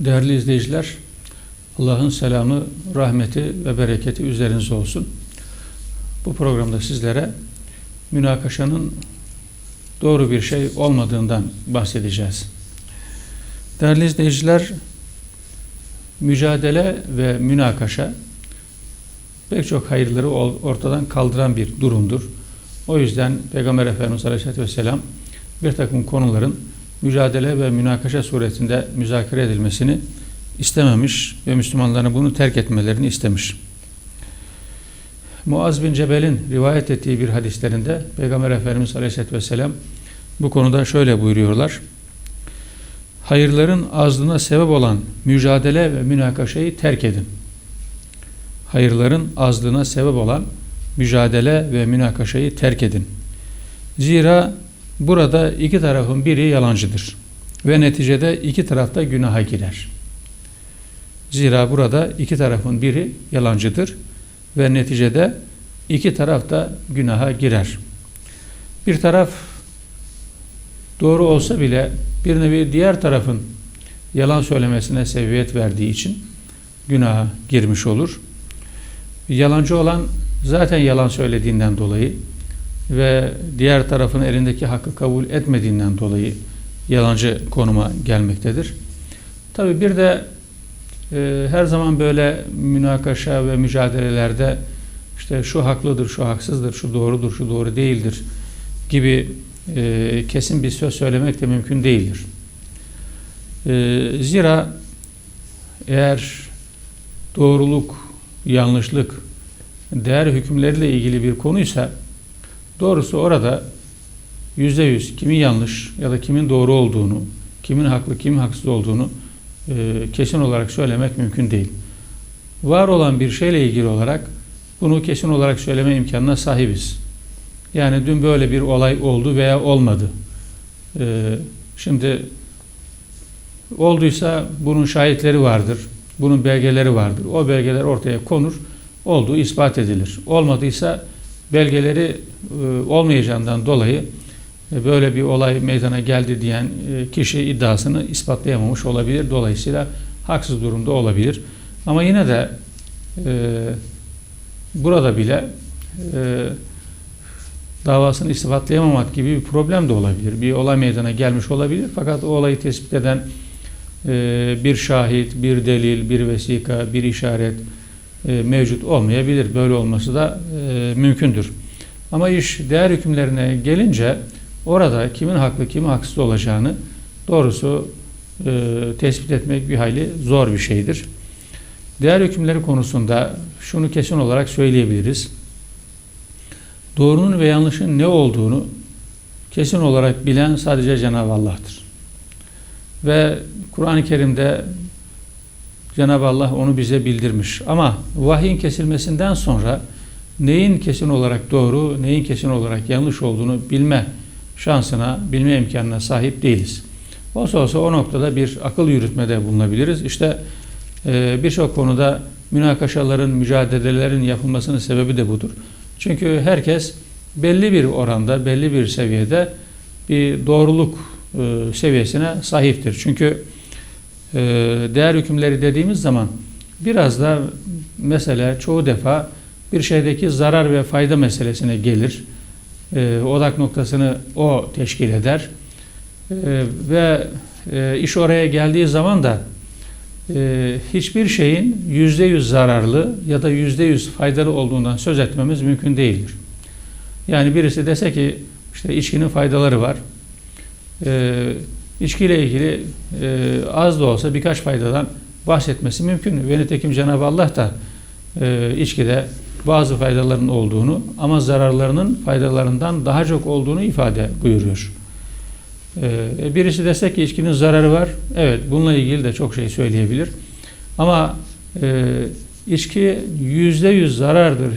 Değerli izleyiciler, Allah'ın selamı, rahmeti ve bereketi üzerinize olsun. Bu programda sizlere münakaşanın doğru bir şey olmadığından bahsedeceğiz. Değerli izleyiciler, mücadele ve münakaşa pek çok hayırları ortadan kaldıran bir durumdur. O yüzden Peygamber Efendimiz Aleyhisselatü Vesselam bir takım konuların mücadele ve münakaşa suretinde müzakere edilmesini istememiş ve Müslümanların bunu terk etmelerini istemiş. Muaz bin Cebel'in rivayet ettiği bir hadislerinde Peygamber Efendimiz Aleyhisselatü Vesselam bu konuda şöyle buyuruyorlar. Hayırların azlığına sebep olan mücadele ve münakaşayı terk edin. Hayırların azlığına sebep olan mücadele ve münakaşayı terk edin. Zira burada iki tarafın biri yalancıdır ve neticede iki tarafta günaha girer. Zira burada iki tarafın biri yalancıdır ve neticede iki taraf da günaha girer. Bir taraf doğru olsa bile bir nevi diğer tarafın yalan söylemesine sebebiyet verdiği için günaha girmiş olur. Yalancı olan zaten yalan söylediğinden dolayı ve diğer tarafın elindeki hakkı kabul etmediğinden dolayı yalancı konuma gelmektedir. Tabi bir de e, her zaman böyle münakaşa ve mücadelelerde işte şu haklıdır, şu haksızdır, şu doğrudur, şu doğru değildir gibi e, kesin bir söz söylemek de mümkün değildir. E, zira eğer doğruluk, yanlışlık, değer hükümleriyle ilgili bir konuysa doğrusu orada yüzde yüz kimin yanlış ya da kimin doğru olduğunu, kimin haklı, kimin haksız olduğunu e, kesin olarak söylemek mümkün değil. Var olan bir şeyle ilgili olarak bunu kesin olarak söyleme imkanına sahibiz. Yani dün böyle bir olay oldu veya olmadı. E, şimdi olduysa bunun şahitleri vardır, bunun belgeleri vardır. O belgeler ortaya konur, olduğu ispat edilir. Olmadıysa belgeleri e, olmayacağından dolayı e, böyle bir olay meydana geldi diyen e, kişi iddiasını ispatlayamamış olabilir. Dolayısıyla haksız durumda olabilir. Ama yine de burada bile davasını ispatlayamamak gibi bir problem de olabilir. Bir olay meydana gelmiş olabilir. Fakat o olayı tespit eden bir şahit, bir delil, bir vesika, bir işaret, mevcut olmayabilir. Böyle olması da e, mümkündür. Ama iş değer hükümlerine gelince orada kimin haklı kimin haksız olacağını doğrusu e, tespit etmek bir hayli zor bir şeydir. Değer hükümleri konusunda şunu kesin olarak söyleyebiliriz. Doğrunun ve yanlışın ne olduğunu kesin olarak bilen sadece Cenab-ı Allah'tır. Ve Kur'an-ı Kerim'de Cenab-ı Allah onu bize bildirmiş. Ama vahyin kesilmesinden sonra neyin kesin olarak doğru, neyin kesin olarak yanlış olduğunu bilme şansına, bilme imkanına sahip değiliz. Olsa olsa o noktada bir akıl yürütmede bulunabiliriz. İşte e, birçok konuda münakaşaların, mücadelelerin yapılmasının sebebi de budur. Çünkü herkes belli bir oranda, belli bir seviyede bir doğruluk e, seviyesine sahiptir. Çünkü ee, değer hükümleri dediğimiz zaman biraz da mesela çoğu defa bir şeydeki zarar ve fayda meselesine gelir. E, odak noktasını o teşkil eder. E, ve e, iş oraya geldiği zaman da e, hiçbir şeyin yüzde yüz zararlı ya da yüzde yüz faydalı olduğundan söz etmemiz mümkün değildir. Yani birisi dese ki işte içkinin faydaları var. E, içkiyle ilgili e, az da olsa birkaç faydadan bahsetmesi mümkün. Ve nitekim Cenab-ı Allah da e, içkide bazı faydaların olduğunu ama zararlarının faydalarından daha çok olduğunu ifade buyuruyor. E, birisi desek ki içkinin zararı var. Evet bununla ilgili de çok şey söyleyebilir. Ama e, içki yüzde yüz zarardır.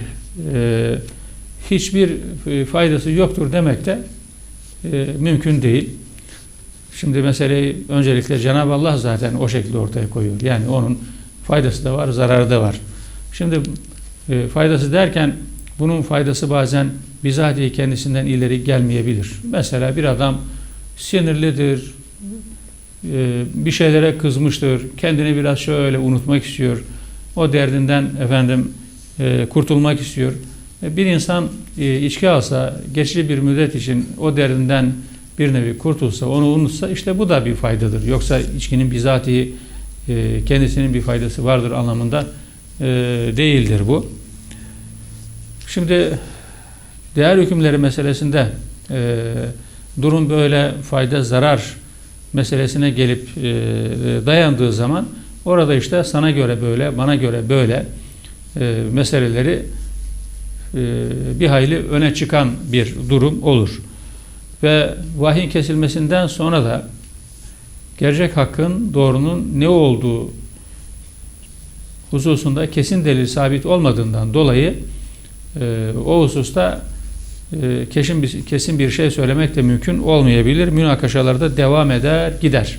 E, hiçbir faydası yoktur demek de e, mümkün değil. Şimdi meseleyi öncelikle Cenab-ı Allah zaten o şekilde ortaya koyuyor. Yani onun faydası da var, zararı da var. Şimdi e, faydası derken bunun faydası bazen bizatihi kendisinden ileri gelmeyebilir. Mesela bir adam sinirlidir, e, bir şeylere kızmıştır, kendini biraz şöyle unutmak istiyor, o derdinden efendim e, kurtulmak istiyor. E, Bir insan e, içki alsa, geçici bir müddet için o derdinden bir nevi kurtulsa, onu unutsa işte bu da bir faydadır. Yoksa içkinin bizatihi e, kendisinin bir faydası vardır anlamında e, değildir bu. Şimdi değer hükümleri meselesinde e, durum böyle fayda zarar meselesine gelip e, dayandığı zaman orada işte sana göre böyle, bana göre böyle e, meseleleri bir hayli öne çıkan bir durum olur. Ve vahyin kesilmesinden sonra da gerçek hakkın, doğrunun ne olduğu hususunda kesin delil sabit olmadığından dolayı e, o hususta e, kesin bir, kesin bir şey söylemek de mümkün olmayabilir. Münakaşalarda devam eder, gider.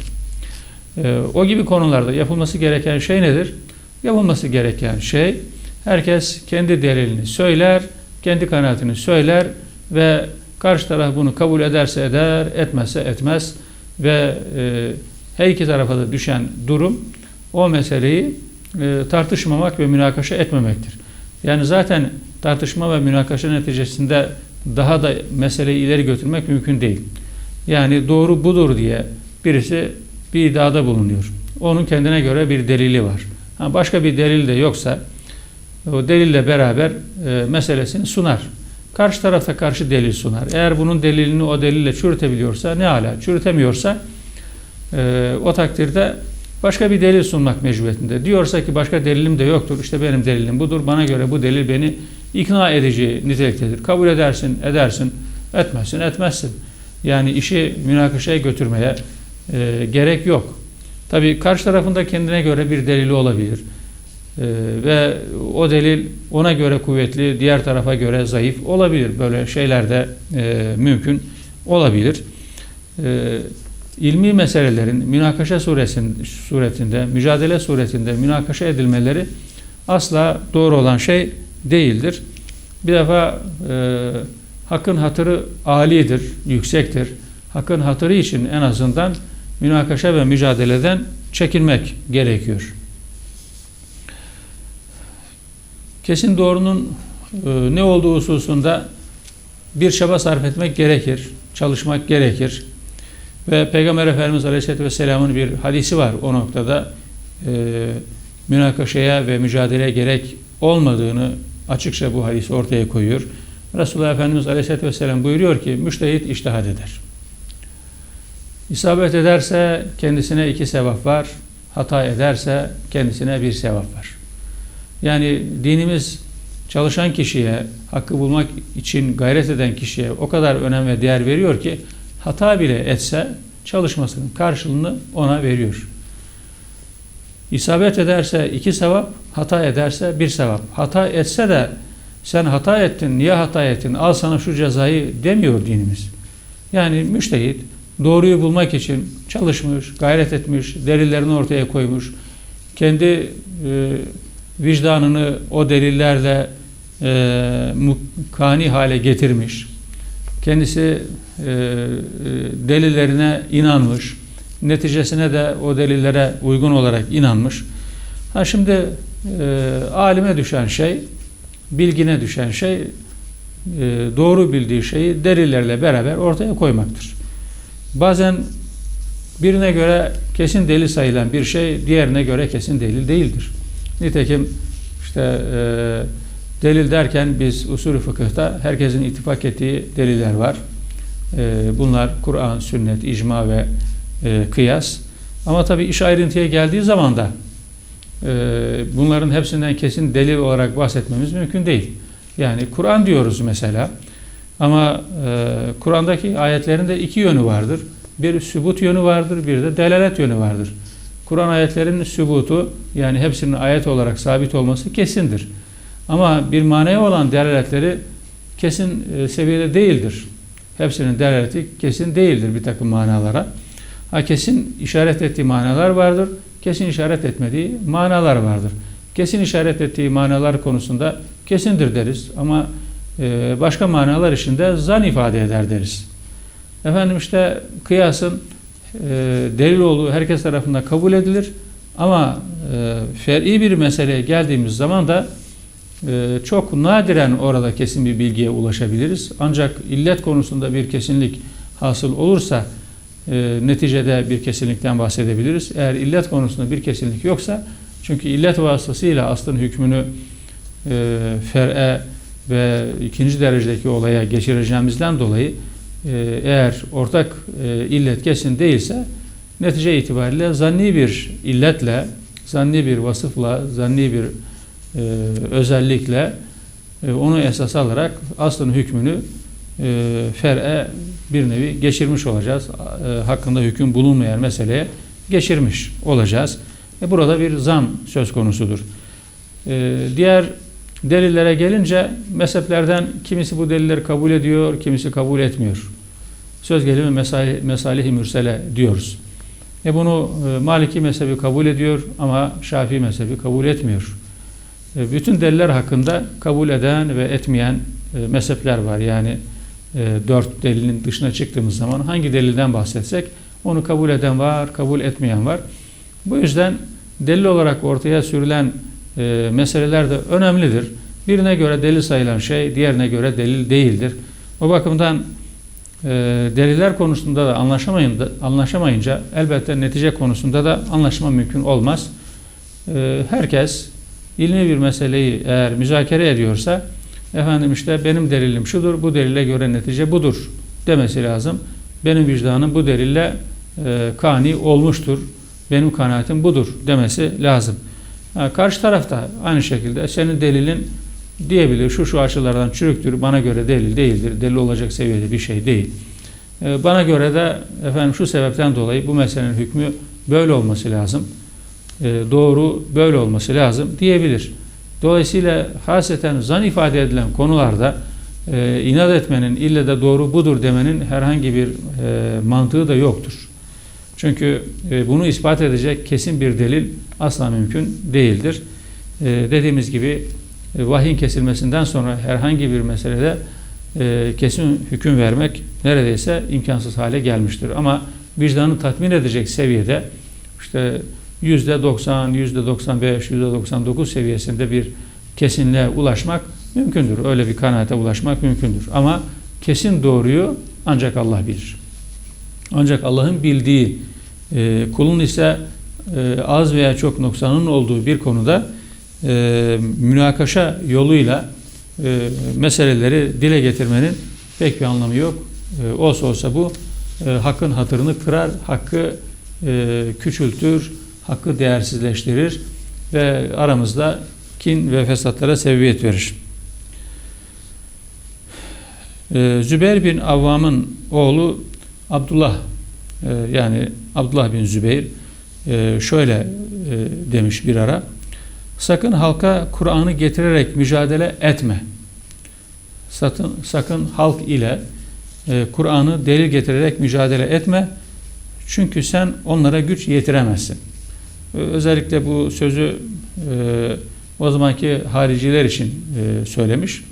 E, o gibi konularda yapılması gereken şey nedir? Yapılması gereken şey herkes kendi delilini söyler, kendi kanaatini söyler ve karşı taraf bunu kabul ederse eder, etmezse etmez ve e, her iki tarafa da düşen durum o meseleyi e, tartışmamak ve münakaşa etmemektir. Yani zaten tartışma ve münakaşa neticesinde daha da meseleyi ileri götürmek mümkün değil. Yani doğru budur diye birisi bir iddiada bulunuyor. Onun kendine göre bir delili var. Ha, başka bir delil de yoksa o delille beraber e, meselesini sunar. Karşı tarafta karşı delil sunar. Eğer bunun delilini o delille çürütebiliyorsa ne ala, çürütemiyorsa e, o takdirde başka bir delil sunmak mecburiyetinde. Diyorsa ki başka delilim de yoktur. İşte benim delilim budur. Bana göre bu delil beni ikna edici niteliktedir. Kabul edersin, edersin, etmezsin, etmezsin. Yani işi münakaşaya götürmeye e, gerek yok. Tabi karşı tarafında kendine göre bir delili olabilir. E, ve o delil ona göre kuvvetli, diğer tarafa göre zayıf olabilir. Böyle şeyler de e, mümkün olabilir. E, ilmi meselelerin münakaşa suretinde, mücadele suretinde münakaşa edilmeleri asla doğru olan şey değildir. Bir defa e, hakkın hatırı alidir, yüksektir. Hakkın hatırı için en azından münakaşa ve mücadeleden çekinmek gerekiyor. Kesin doğrunun e, ne olduğu hususunda bir çaba sarf etmek gerekir, çalışmak gerekir. Ve Peygamber Efendimiz Aleyhisselatü Vesselam'ın bir hadisi var o noktada. E, münakaşaya ve mücadeleye gerek olmadığını açıkça bu hadisi ortaya koyuyor. Resulullah Efendimiz Aleyhisselatü Vesselam buyuruyor ki müştehit iştihad eder. İsabet ederse kendisine iki sevap var. Hata ederse kendisine bir sevap var. Yani dinimiz çalışan kişiye, hakkı bulmak için gayret eden kişiye o kadar önem ve değer veriyor ki hata bile etse çalışmasının karşılığını ona veriyor. İsabet ederse iki sevap, hata ederse bir sevap. Hata etse de sen hata ettin, niye hata ettin, al sana şu cezayı demiyor dinimiz. Yani müştehit doğruyu bulmak için çalışmış, gayret etmiş, delillerini ortaya koymuş, kendi e, vicdanını o delillerle e, mukani hale getirmiş, kendisi e, e, delillerine inanmış, neticesine de o delillere uygun olarak inanmış. Ha şimdi e, alime düşen şey, bilgine düşen şey, doğru bildiği şeyi delillerle beraber ortaya koymaktır. Bazen birine göre kesin delil sayılan bir şey diğerine göre kesin delil değildir. Nitekim işte e, delil derken biz usulü fıkıhta herkesin ittifak ettiği deliller var. E, bunlar Kur'an, sünnet, icma ve e, kıyas. Ama tabii iş ayrıntıya geldiği zaman da e, bunların hepsinden kesin delil olarak bahsetmemiz mümkün değil. Yani Kur'an diyoruz mesela. Ama e, Kur'an'daki ayetlerin de iki yönü vardır. Bir sübut yönü vardır, bir de delalet yönü vardır. Kur'an ayetlerinin sübutu yani hepsinin ayet olarak sabit olması kesindir. Ama bir manaya olan delaletleri kesin e, seviyede değildir. Hepsinin delaleti kesin değildir bir takım manalara. Ha kesin işaret ettiği manalar vardır. Kesin işaret etmediği manalar vardır. Kesin işaret ettiği manalar konusunda kesindir deriz ama e, başka manalar içinde zan ifade eder deriz. Efendim işte kıyasın delil olduğu herkes tarafından kabul edilir. Ama e, fer'i bir meseleye geldiğimiz zaman da e, çok nadiren orada kesin bir bilgiye ulaşabiliriz. Ancak illet konusunda bir kesinlik hasıl olursa e, neticede bir kesinlikten bahsedebiliriz. Eğer illet konusunda bir kesinlik yoksa çünkü illet vasıtasıyla aslın hükmünü e, fer'e ve ikinci derecedeki olaya geçireceğimizden dolayı e, eğer ortak illet kesin değilse netice itibariyle zanni bir illetle, zanni bir vasıfla, zanni bir e, özellikle e, onu esas alarak aslın hükmünü e, fer'e bir nevi geçirmiş olacağız. E, hakkında hüküm bulunmayan meseleye geçirmiş olacağız. E, burada bir zam söz konusudur. E, diğer delillere gelince mezheplerden kimisi bu delilleri kabul ediyor, kimisi kabul etmiyor. Söz gelimi mesali, mesalih-i mürsele diyoruz. E bunu Maliki mezhebi kabul ediyor ama Şafii mezhebi kabul etmiyor. E, bütün deliller hakkında kabul eden ve etmeyen e, mezhepler var. Yani e, dört delilin dışına çıktığımız zaman hangi delilden bahsetsek onu kabul eden var, kabul etmeyen var. Bu yüzden delil olarak ortaya sürülen meseleler de önemlidir. Birine göre delil sayılan şey diğerine göre delil değildir. O bakımdan deliller konusunda da anlaşamayınca, anlaşamayınca elbette netice konusunda da anlaşma mümkün olmaz. Herkes ilmi bir meseleyi eğer müzakere ediyorsa efendim işte benim delilim şudur, bu delile göre netice budur demesi lazım. Benim vicdanım bu delille e, kani olmuştur, benim kanaatim budur demesi lazım. Ha, karşı tarafta aynı şekilde senin delilin diyebilir şu şu açılardan çürüktür, bana göre delil değildir, delil olacak seviyede bir şey değil. E, bana göre de efendim şu sebepten dolayı bu meselenin hükmü böyle olması lazım, doğru böyle olması lazım diyebilir. Dolayısıyla haseten zan ifade edilen konularda e, inat etmenin, ille de doğru budur demenin herhangi bir e, mantığı da yoktur. Çünkü e, bunu ispat edecek kesin bir delil asla mümkün değildir. E, dediğimiz gibi e, vahyin kesilmesinden sonra herhangi bir meselede e, kesin hüküm vermek neredeyse imkansız hale gelmiştir. Ama vicdanı tatmin edecek seviyede işte 90, yüzde 95, yüzde 99 seviyesinde bir kesinliğe ulaşmak mümkündür. Öyle bir kanaate ulaşmak mümkündür. Ama kesin doğruyu ancak Allah bilir. Ancak Allah'ın bildiği e, kulun ise e, az veya çok noksanın olduğu bir konuda e, münakaşa yoluyla e, meseleleri dile getirmenin pek bir anlamı yok. E, olsa olsa bu e, hakkın hatırını kırar, hakkı e, küçültür, hakkı değersizleştirir ve aramızda kin ve fesatlara sebebiyet verir. E, Zübeyir bin Avvam'ın oğlu Abdullah e, yani Abdullah bin Zübeyir e, şöyle e, demiş bir ara sakın halka Kur'an'ı getirerek mücadele etme. Sakın, sakın halk ile Kur'an'ı delil getirerek mücadele etme. Çünkü sen onlara güç yetiremezsin özellikle bu sözü o zamanki hariciler için söylemiş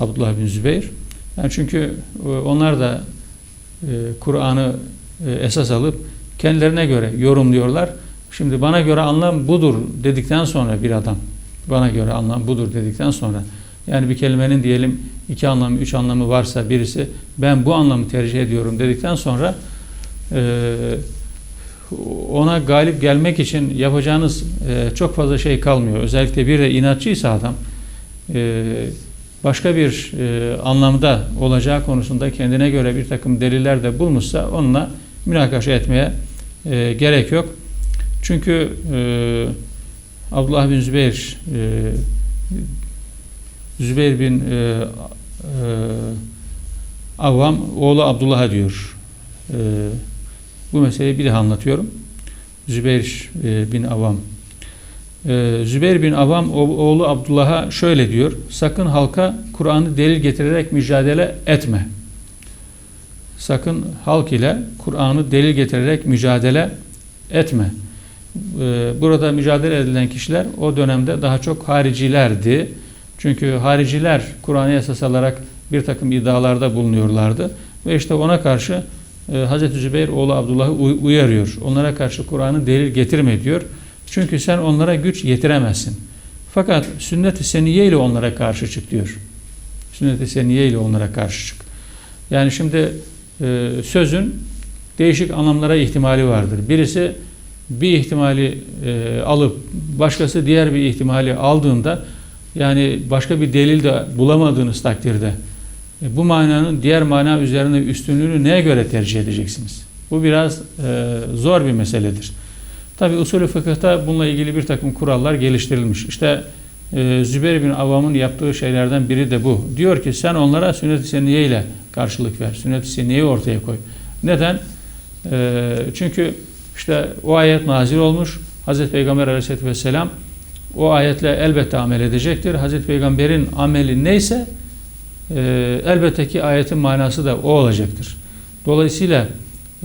Abdullah bin Zübeyir yani çünkü onlar da Kur'an'ı esas alıp kendilerine göre yorumluyorlar. Şimdi bana göre anlam budur dedikten sonra bir adam, bana göre anlam budur dedikten sonra, yani bir kelimenin diyelim iki anlamı, üç anlamı varsa birisi ben bu anlamı tercih ediyorum dedikten sonra e, ona galip gelmek için yapacağınız e, çok fazla şey kalmıyor. Özellikle bir de inatçıysa adam e, başka bir e, anlamda olacağı konusunda kendine göre bir takım deliller de bulmuşsa onunla münakaşa etmeye gerek yok. Çünkü Abdullah bin Zübeyir e, Zübeyir bin e, e, Avvam oğlu Abdullah'a diyor. E, bu meseleyi bir daha anlatıyorum. Zübeyir e, bin Avvam e, Zübeyir bin Avam oğlu Abdullah'a şöyle diyor. Sakın halka Kur'an'ı delil getirerek mücadele etme. Sakın halk ile Kur'an'ı delil getirerek mücadele etme. E, burada mücadele edilen kişiler o dönemde daha çok haricilerdi. Çünkü hariciler Kur'an'ı esas alarak bir takım iddialarda bulunuyorlardı. Ve işte ona karşı e, Hazreti Zübeyir oğlu Abdullah'ı uy- uyarıyor. Onlara karşı Kur'an'ı delil getirme diyor. Çünkü sen onlara güç yetiremezsin. Fakat sünnet-i seniye ile onlara karşı çık diyor. Sünnet-i seniye ile onlara karşı çık. Yani şimdi e, sözün değişik anlamlara ihtimali vardır. Birisi bir ihtimali e, alıp başkası diğer bir ihtimali aldığında yani başka bir delil de bulamadığınız takdirde bu mananın diğer mana üzerine üstünlüğünü neye göre tercih edeceksiniz? Bu biraz e, zor bir meseledir. Tabi usulü fıkıhta bununla ilgili bir takım kurallar geliştirilmiş. İşte e, Zübeyir bin Avam'ın yaptığı şeylerden biri de bu. Diyor ki sen onlara sünnet-i seniye ile karşılık ver. Sünnet-i seniyeyi ortaya koy. Neden? E, çünkü işte o ayet nazil olmuş. Hazreti Peygamber aleyhisselatü vesselam o ayetle elbette amel edecektir. Hazreti Peygamber'in ameli neyse e, elbette ki ayetin manası da o olacaktır. Dolayısıyla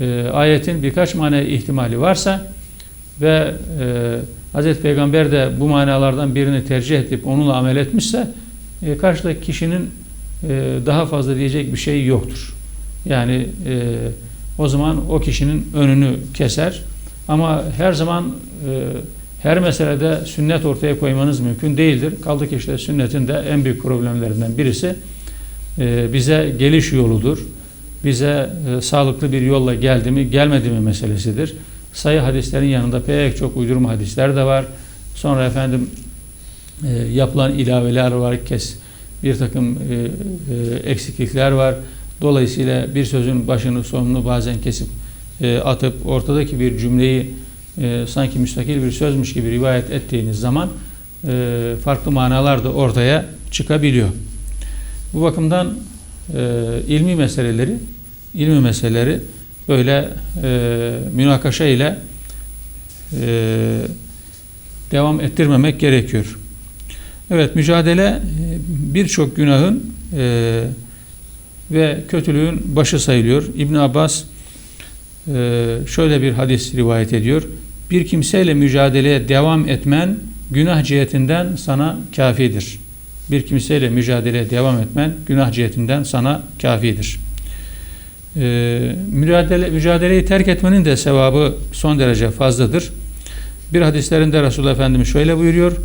e, ayetin birkaç mana ihtimali varsa ve e, Hz. Peygamber de bu manalardan birini tercih edip onunla amel etmişse e, karşıdaki kişinin e, daha fazla diyecek bir şey yoktur. Yani e, o zaman o kişinin önünü keser. Ama her zaman her meselede sünnet ortaya koymanız mümkün değildir. Kaldı ki işte sünnetin de en büyük problemlerinden birisi bize geliş yoludur. Bize e, sağlıklı bir yolla geldi mi gelmedi mi meselesidir. Sayı hadislerin yanında pek çok uydurma hadisler de var. Sonra efendim e, yapılan ilaveler var, kes bir takım e, eksiklikler var. Dolayısıyla bir sözün başını sonunu bazen kesip atıp ortadaki bir cümleyi sanki müstakil bir sözmüş gibi rivayet ettiğiniz zaman farklı manalar da ortaya çıkabiliyor. Bu bakımdan e, ilmi meseleleri ilmi meseleleri böyle e, münakaşa ile e, devam ettirmemek gerekiyor. Evet mücadele e, birçok günahın e, ve kötülüğün başı sayılıyor. İbn Abbas e, şöyle bir hadis rivayet ediyor. Bir kimseyle mücadeleye devam etmen günah cihetinden sana kafidir. Bir kimseyle mücadeleye devam etmen günah cihetinden sana kafidir. Ee, mücadele, mücadeleyi terk etmenin de sevabı son derece fazladır. Bir hadislerinde Resulullah Efendimiz şöyle buyuruyor.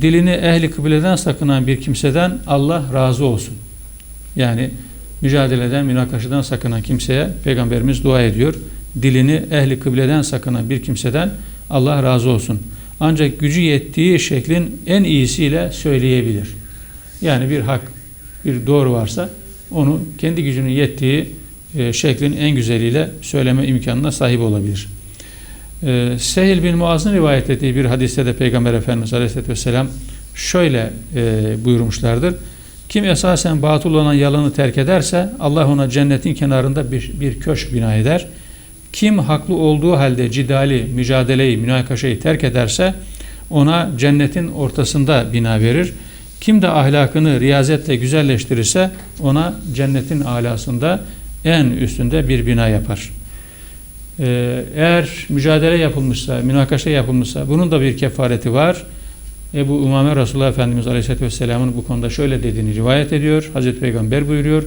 Dilini ehli kıbleden sakınan bir kimseden Allah razı olsun. Yani mücadeleden, münakaşadan sakınan kimseye Peygamberimiz dua ediyor. Dilini ehli kıbleden sakınan bir kimseden Allah razı olsun. Ancak gücü yettiği şeklin en iyisiyle söyleyebilir. Yani bir hak, bir doğru varsa onu kendi gücünün yettiği e, şeklin en güzeliyle söyleme imkanına sahip olabilir. E, Sehil bin Muaz'ın rivayet ettiği bir hadiste de Peygamber Efendimiz Aleyhisselatü Vesselam şöyle e, buyurmuşlardır. Kim esasen batıl olan yalanı terk ederse Allah ona cennetin kenarında bir, bir köşk bina eder. Kim haklı olduğu halde cidali, mücadeleyi, münakaşayı terk ederse ona cennetin ortasında bina verir. Kim de ahlakını riyazetle güzelleştirirse ona cennetin alasında en üstünde bir bina yapar. Ee, eğer mücadele yapılmışsa, münakaşa yapılmışsa bunun da bir kefareti var. Ebu Umame Resulullah Efendimiz Aleyhisselatü Vesselam'ın bu konuda şöyle dediğini rivayet ediyor. Hazreti Peygamber buyuruyor.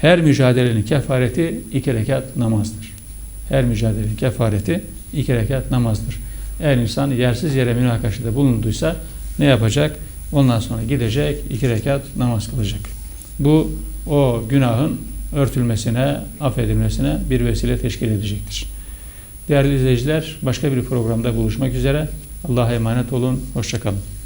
Her mücadelenin kefareti iki rekat namazdır. Her mücadelenin kefareti iki rekat namazdır. Eğer insan yersiz yere münakaşada bulunduysa ne yapacak? Ondan sonra gidecek iki rekat namaz kılacak. Bu o günahın örtülmesine, affedilmesine bir vesile teşkil edecektir. Değerli izleyiciler, başka bir programda buluşmak üzere. Allah'a emanet olun, hoşçakalın.